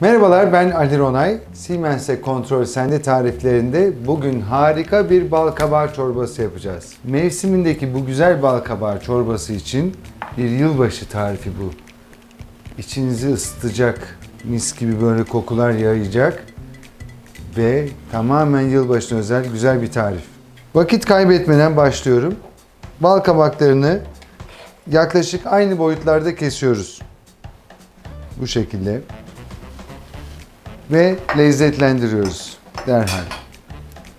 Merhabalar ben Ali Ronay. Siemens'e kontrol sende tariflerinde bugün harika bir bal kabağı çorbası yapacağız. Mevsimindeki bu güzel bal kabağı çorbası için bir yılbaşı tarifi bu. İçinizi ısıtacak, mis gibi böyle kokular yayacak ve tamamen yılbaşına özel güzel bir tarif. Vakit kaybetmeden başlıyorum. Bal kabaklarını yaklaşık aynı boyutlarda kesiyoruz. Bu şekilde ve lezzetlendiriyoruz derhal.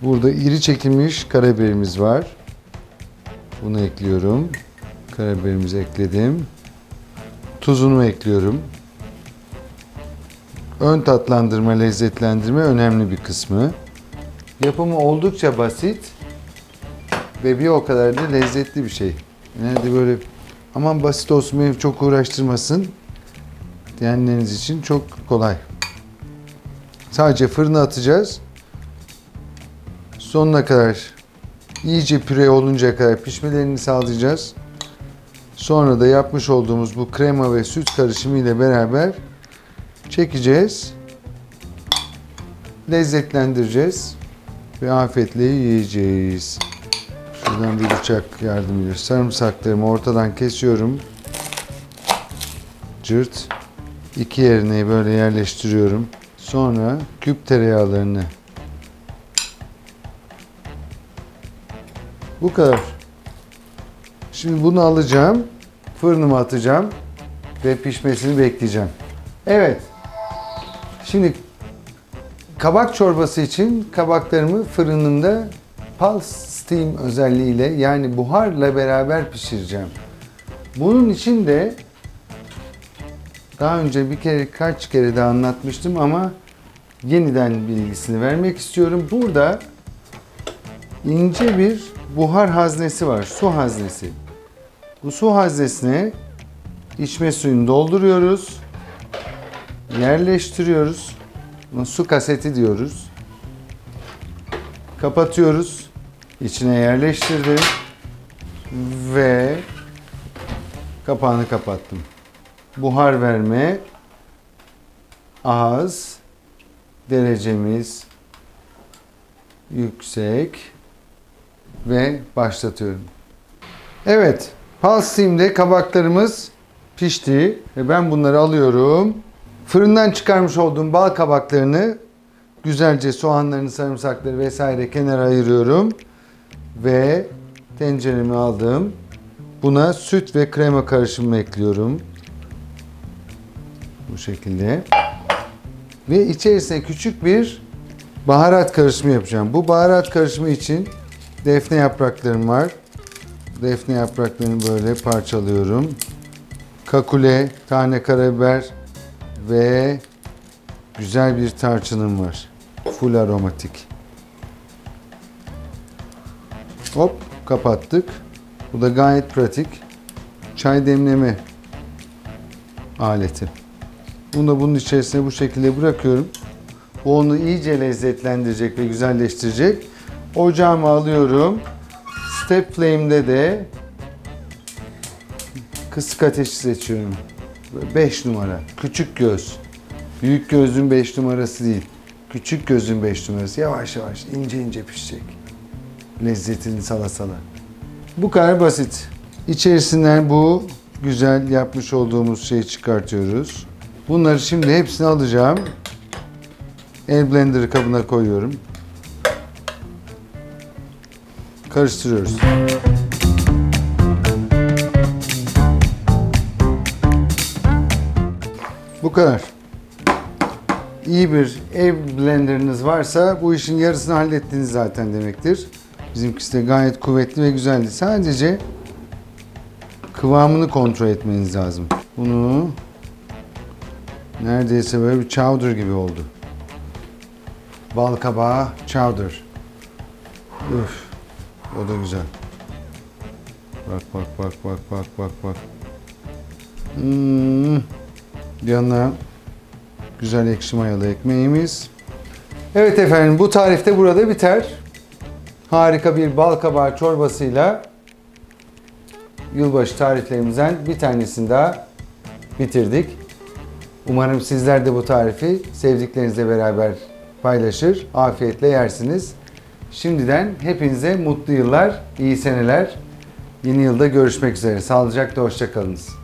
Burada iri çekilmiş karabiberimiz var. Bunu ekliyorum. Karabiberimizi ekledim. Tuzunu ekliyorum. Ön tatlandırma, lezzetlendirme önemli bir kısmı. Yapımı oldukça basit ve bir o kadar da lezzetli bir şey. Nerede böyle aman basit olsun beni çok uğraştırmasın diyenleriniz için çok kolay. Sadece fırına atacağız. Sonuna kadar iyice püre oluncaya kadar pişmelerini sağlayacağız. Sonra da yapmış olduğumuz bu krema ve süt karışımı ile beraber çekeceğiz. Lezzetlendireceğiz ve afiyetle yiyeceğiz. Şuradan bir bıçak yardımıyla sarımsaklarımı ortadan kesiyorum. Cırt. İki yerine böyle yerleştiriyorum. Sonra küp tereyağlarını Bu kadar. Şimdi bunu alacağım. Fırınıma atacağım ve pişmesini bekleyeceğim. Evet. Şimdi kabak çorbası için kabaklarımı fırınımda pulse steam özelliğiyle yani buharla beraber pişireceğim. Bunun için de daha önce bir kere kaç kere de anlatmıştım ama yeniden bilgisini vermek istiyorum. Burada ince bir buhar haznesi var. Su haznesi. Bu su haznesine içme suyunu dolduruyoruz. Yerleştiriyoruz. Buna su kaseti diyoruz. Kapatıyoruz. İçine yerleştirdim. Ve kapağını kapattım buhar verme az derecemiz yüksek ve başlatıyorum. Evet, pulse steam'de kabaklarımız pişti ve ben bunları alıyorum. Fırından çıkarmış olduğum bal kabaklarını güzelce soğanlarını, sarımsakları vesaire kenara ayırıyorum ve tenceremi aldım. Buna süt ve krema karışımı ekliyorum. Bu şekilde. Ve içerisine küçük bir baharat karışımı yapacağım. Bu baharat karışımı için defne yapraklarım var. Defne yapraklarını böyle parçalıyorum. Kakule, tane karabiber ve güzel bir tarçınım var. Full aromatik. Hop kapattık. Bu da gayet pratik. Çay demleme aleti. Bunu da bunun içerisine bu şekilde bırakıyorum. Bu onu iyice lezzetlendirecek ve güzelleştirecek. Ocağımı alıyorum. Step flame'de de kısık ateşi seçiyorum. 5 numara. Küçük göz. Büyük gözün 5 numarası değil. Küçük gözün 5 numarası. Yavaş yavaş ince ince pişecek. Lezzetini sala sala. Bu kadar basit. İçerisinden bu güzel yapmış olduğumuz şeyi çıkartıyoruz. Bunları şimdi hepsini alacağım. El blender kabına koyuyorum. Karıştırıyoruz. Bu kadar. İyi bir ev blenderınız varsa bu işin yarısını hallettiniz zaten demektir. Bizimkisi de gayet kuvvetli ve güzeldi. Sadece kıvamını kontrol etmeniz lazım. Bunu neredeyse böyle bir chowder gibi oldu. Bal kabağı chowder. Üf. O da güzel. Bak bak bak bak bak bak bak. Hmm. Yanına güzel ekşi mayalı ekmeğimiz. Evet efendim bu tarifte burada biter. Harika bir bal kabağı çorbasıyla yılbaşı tariflerimizden bir tanesini daha bitirdik. Umarım sizler de bu tarifi sevdiklerinizle beraber paylaşır, afiyetle yersiniz. Şimdiden hepinize mutlu yıllar, iyi seneler. Yeni yılda görüşmek üzere. Sağlıcakla hoşçakalınız.